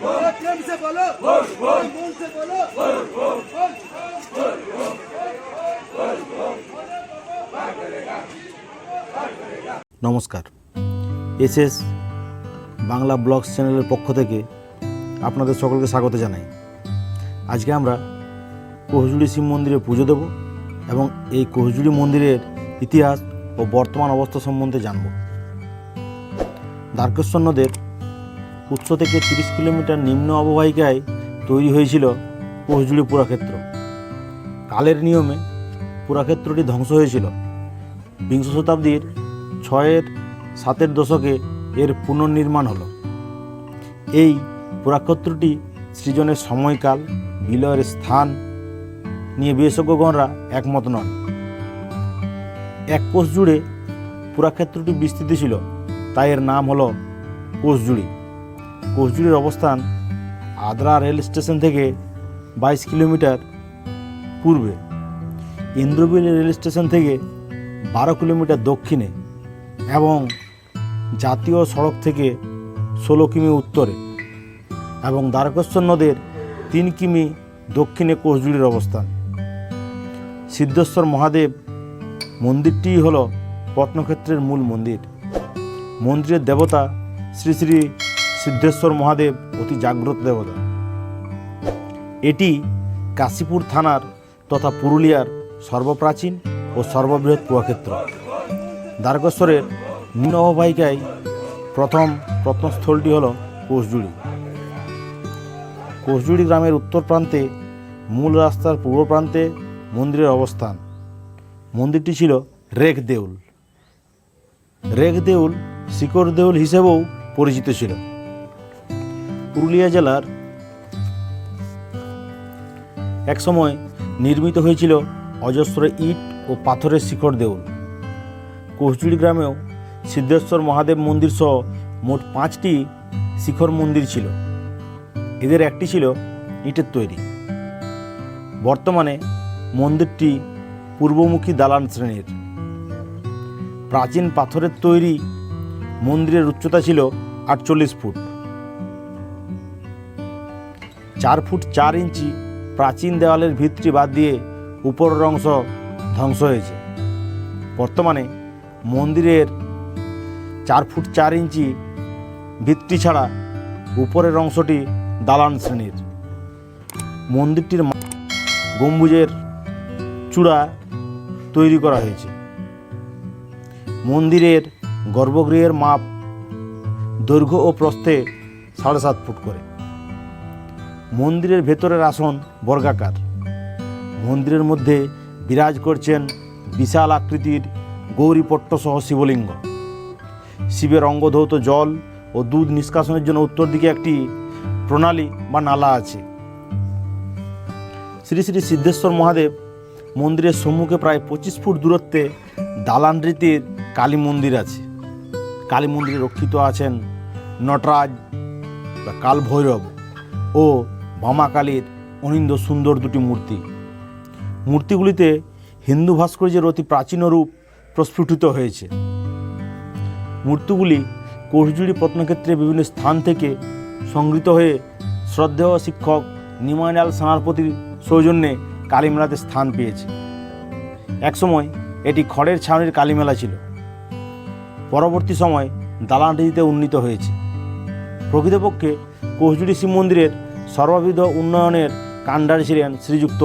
प्रेम से बोलो मन से बोलो নমস্কার এসএস বাংলা ব্লগস চ্যানেলের পক্ষ থেকে আপনাদের সকলকে স্বাগত জানাই আজকে আমরা কোহজুড়ি শিব মন্দিরে পুজো দেব এবং এই কোহজুড়ি মন্দিরের ইতিহাস ও বর্তমান অবস্থা সম্বন্ধে জানব দ্বারকেশ্বর নদের উৎস থেকে তিরিশ কিলোমিটার নিম্ন অববাহিকায় তৈরি হয়েছিল কোহজুড়ি পুরাক্ষেত্র। কালের নিয়মে পুরাক্ষেত্রটি ধ্বংস হয়েছিল। বিংশ শতাব্দীর ছয়ের সাতের দশকে এর পুনর্নির্মাণ হলো। এই পুরাক্ষেত্রটি সৃজনের সময়কাল, বিলয়ের স্থান নিয়ে বিশেষজ্ঞগণরা একমত নন। এক কোষ জুড়ে পুরাক্ষেত্রটি বিস্তৃত ছিল, তাই এর নাম হলো কোষজুড়ি কোষজুড়ির অবস্থান আদ্রা রেল স্টেশন থেকে বাইশ কিলোমিটার পূর্বে। ইন্দ্রবিল রেল স্টেশন থেকে বারো কিলোমিটার দক্ষিণে এবং জাতীয় সড়ক থেকে ষোলো কিমি উত্তরে এবং দ্বারকেশ্বর নদের তিন কিমি দক্ষিণে কোষজুড়ির অবস্থান। সিদ্ধেশ্বর মহাদেব মন্দিরটিই হল প্রত্নক্ষেত্রের মূল মন্দির। মন্দিরের দেবতা শ্রী শ্রী সিদ্ধেশ্বর মহাদেব অতি জাগ্রত দেবতা। এটি কাশীপুর থানার তথা পুরুলিয়ার সর্বপ্রাচীন ও সর্ববৃহৎ কুয়াক্ষেত্র। দ্বারকেশ্বরের নিম্ন অববাহিকায় প্রথম প্রত্নস্থলটি হল কোষজুড়ি। কোষজুড়ি গ্রামের উত্তর প্রান্তে মূল রাস্তার পূর্ব প্রান্তে মন্দিরের অবস্থান। মন্দিরটি ছিল রেখ দেউল। রেখ দেউল শিকড় দেউল হিসেবেও পরিচিত ছিল। পুরুলিয়া জেলার একসময় নির্মিত হয়েছিল অজস্র ইট ও পাথরের শিখর দেউল। কোষজুড়ি গ্রামেও সিদ্ধেশ্বর মহাদেব মন্দির সহ মোট পাঁচটি শিখর মন্দির ছিল। এদের একটি ছিল ইটের তৈরি। বর্তমানে মন্দিরটি পূর্বমুখী দালান শ্রেণির। প্রাচীন পাথরের তৈরি মন্দিরের উচ্চতা ছিল আটচল্লিশ ফুট। চার ফুট চার ইঞ্চি প্রাচীন দেওয়ালের ভিত্তি বাদ দিয়ে উপরের অংশ ধ্বংস হয়েছে। বর্তমানে মন্দিরের চার ফুট চার ইঞ্চি ভিত্তি ছাড়া উপরের অংশটি দালান শ্রেণির। মন্দিরটির গম্বুজের চূড়া তৈরি করা হয়েছে। মন্দিরের গর্ভগৃহের মাপ দৈর্ঘ্য ও প্রস্থে সাড়ে সাত ফুট করে। মন্দিরের ভেতরের আসন বর্গাকার। মন্দিরের মধ্যে বিরাজ করছেন বিশাল আকৃতির গৌরীপট্ট সহ শিবলিঙ্গ। শিবের অঙ্গধৌত জল ও দুধ নিষ্কাশনের জন্য উত্তর দিকে একটি প্রণালী বা নালা আছে। শ্রী শ্রী সিদ্ধেশ্বর মহাদেব মন্দিরের সম্মুখে প্রায় পঁচিশ ফুট দূরত্বে দালান রীতির কালী মন্দির আছে। কালী মন্দিরে রক্ষিত আছেন নটরাজ বা কাল ভৈরব ও বামাকালীর অনিন্দ সুন্দর দুটি মূর্তি। মূর্তিগুলিতে হিন্দু ভাস্কর্যের অতি প্রাচীন রূপ প্রস্ফুটিত হয়েছে। মূর্তিগুলি কোষজুড়ি প্রত্নক্ষেত্রে বিভিন্ন স্থান থেকে সংগৃহীত হয়ে শ্রদ্ধেয় শিক্ষক নিমাইলাল সেনাপতির সৌজন্যে কালীমেলাতে স্থান পেয়েছে। একসময় এটি খড়ের ছাউনির কালীমেলা ছিল। পরবর্তী সময় দালানটিতে উন্নীত হয়েছে। প্রকৃতপক্ষে কোষজুড়ি শিব মন্দিরের সর্ববিধ উন্নয়নের কাণ্ডারি ছিলেন শ্রীযুক্ত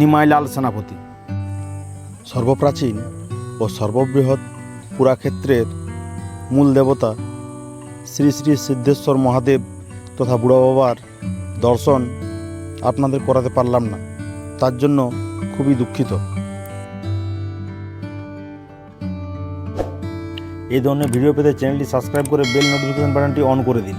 নিমাইলাল সেনাপতি। সর্বপ্রাচীন ও সর্ববৃহৎ পুরাক্ষেত্রের মূল দেবতা শ্রী শ্রী সিদ্ধেশ্বর মহাদেব তথা বুড়ো বাবার দর্শন আপনাদের করাতে পারলাম না তার জন্য খুবই দুঃখিত। এই ধরনের ভিডিও পেতে চ্যানেলটি সাবস্ক্রাইব করে বেল নোটিফিকেশন বাটনটি অন করে দিন।